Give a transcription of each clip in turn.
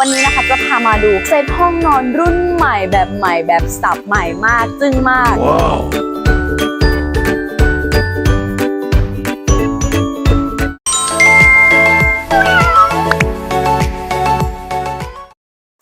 วันนี้นะคะจะพามาดูเซตห้องนอนรุ่นใหม่แบบใหม่แบบสับใหม่มากจึ้งมากส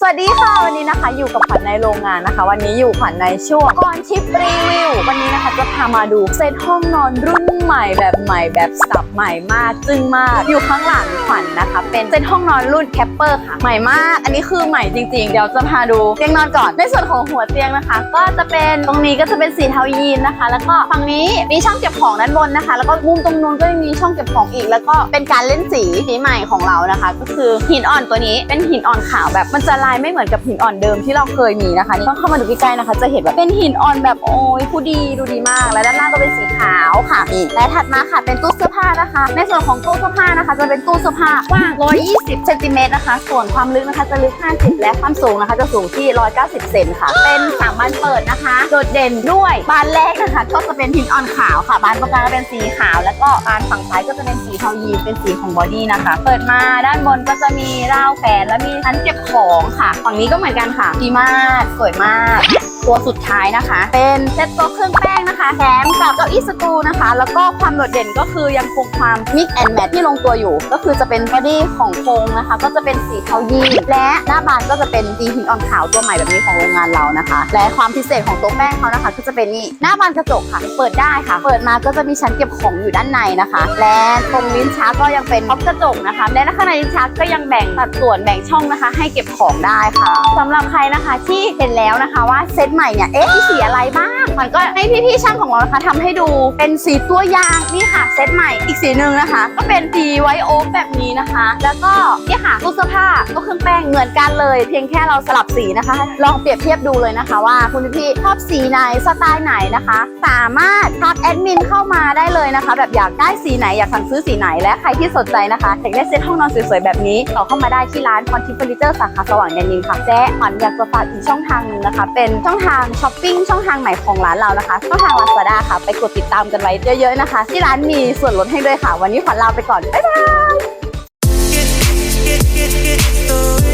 วัสดีค่ะวันนี้นะคะอยู่กับขวัญในโรงงานนะคะ วันนี้อยู่ขวัญในช่วงก่อนชิปรีวิววันนี้นะคะจะพามาดูเซตห้องนอนรุ่นใหม่แบบใหม่แบบสับใหม่มากจึ้งมาก อยู่ข้างหลังขวัญนะคะ เป็นเซตห้องนอนรุ่นแคปเปอร์ค่ะใหม่มาก อันนี้คือใหม่จริง ๆ เดี๋ยวจะพาดูเตียงนอนก่อนในส่วนของหัวเตียงนะคะ ก็จะเป็นตรงนี้ก็จะเป็นสีเทายีนนะคะ แล้วก็ฝั่งนี้มีช่องเก็บของด้านบนนะคะ แล้วก็มุมตรงนู้นก็ยังมีช่องเก็บของอีก แล้วก็เป็นการเล่นสีสีใหม่ของเรานะคะ ก็คือหินอ่อนตัวนี้เป็นหินอ่อนขาวแบบมันจะลายไม่เหมือนกับหินอ่อนเดิมที่เราเคยมีนะคะนี่ต้องเข้ามาดูใกล้ๆนะคะ จะเห็นว่าเป็นหินอ่อนแบบโอ้ยผู้ดีดูดีมาก และด้านล่างก็เป็นสีขาวค่ะนี่และถัดมาค่ะเป็นตู้เสื้อผ้านะคะ ในส่วนของตู้เสื้อผ้านะคะ จะเป็นตู้เสื้อผ้ากว้าง 120เซนติเมตรนะคะ ส่วนความลึกนะคะจะลึก 50 และความสูงนะคะ จะสูงที่ 190 เซนค่ะ เป็นสามบานเปิดนะคะ โดดเด่นด้วยบานแรกนะคะ ก็จะเป็นหินอ่อนขาวค่ะบานตรงกลางก็เป็นสีขาว แล้วก็บานฝั่งซ้ายก็จะเป็นสีเทายีเป็นสีของบอดี้นะคะ เปิดมาด้านบนก็จะมีราวแขวนและมีชั้นเก็บของค่ะฝั่งนี้ก็เหมือนกันค่ะ ดีมาก สวยมาก ตัวสุดท้ายนะคะ เป็นเซตโต๊ะเครื่องแป้งนะคะแถมกับเก้าอี้สตูนะคะ แล้วก็ความโดดเด่นก็คือยังคงความมิกแอนแมทที่ลงตัวอยู่ ก็คือจะเป็นบอดี้ของโครงนะคะ ก็จะเป็นสีเทายีและหน้าบานก็จะเป็นสีหินอ่อนขาวตัวใหม่แบบนี้ของโรงงานเรานะคะ และความพิเศษของโต๊ะแป้งเขานะคะ ก็จะเป็นนี่หน้าบานกระจกค่ะ เปิดได้ค่ะ เปิดมาก็จะมีชั้นเก็บของอยู่ด้านในนะคะ และตรงลิ้นชักก็ยังเป็นท็อปกระจกนะคะ และข้างในลิ้นชักก็ยังแบ่งสัดส่วนแบ่งช่องนะคะ ให้เก็บของได้ค่ะสำหรับใครนะคะที่เห็นแล้วนะคะว่าเซตใหม่เนี่ยเอ๊ะมีสีอะไรบ้าง มันก็ให้พี่ๆช่างของเรานะคะทำให้ดูเป็นสีตัวยางนี่ค่ะเซตใหม่อีกสีหนึ่งนะคะ ก็เป็นสีไวโอ๊แบบนี้นะคะ แล้วก็นี่ค่ะตู้เสื้อผ้าก็เครื่องแป้งเหมือนกันเลย เพียงแค่เราสลับสีนะคะ ลองเปรียบเทียบดูเลยนะคะ ว่าคุณพี่ๆชอบสีไหนสไตล์ไหนนะคะ สามารถทักแอดมินเข้ามาได้เลยนะคะ แบบอยากได้สีไหนอยากสั่งซื้อสีไหนและใครที่สนใจนะคะอยากได้เซตห้องนอนสวยๆแบบนี้ต่อเข้ามาได้ที่ร้านคอนทิปเฟอร์นิเจอร์สาขาสว่างแดนดินค่ะและขวัญอยากจะฝากอีกช่องทางหนึงนะคะ เป็นช่องทางช้อปปิ้งช่องทางใหม่ของร้านเรานะคะก็ทางลาซาด้าค่ะ ไปกดติดตามกันไว้เยอะๆนะคะ ที่ร้านมีส่วนลดให้ด้วยค่ะ วันนี้ขวัญลาไปก่อน บ๊ายบาย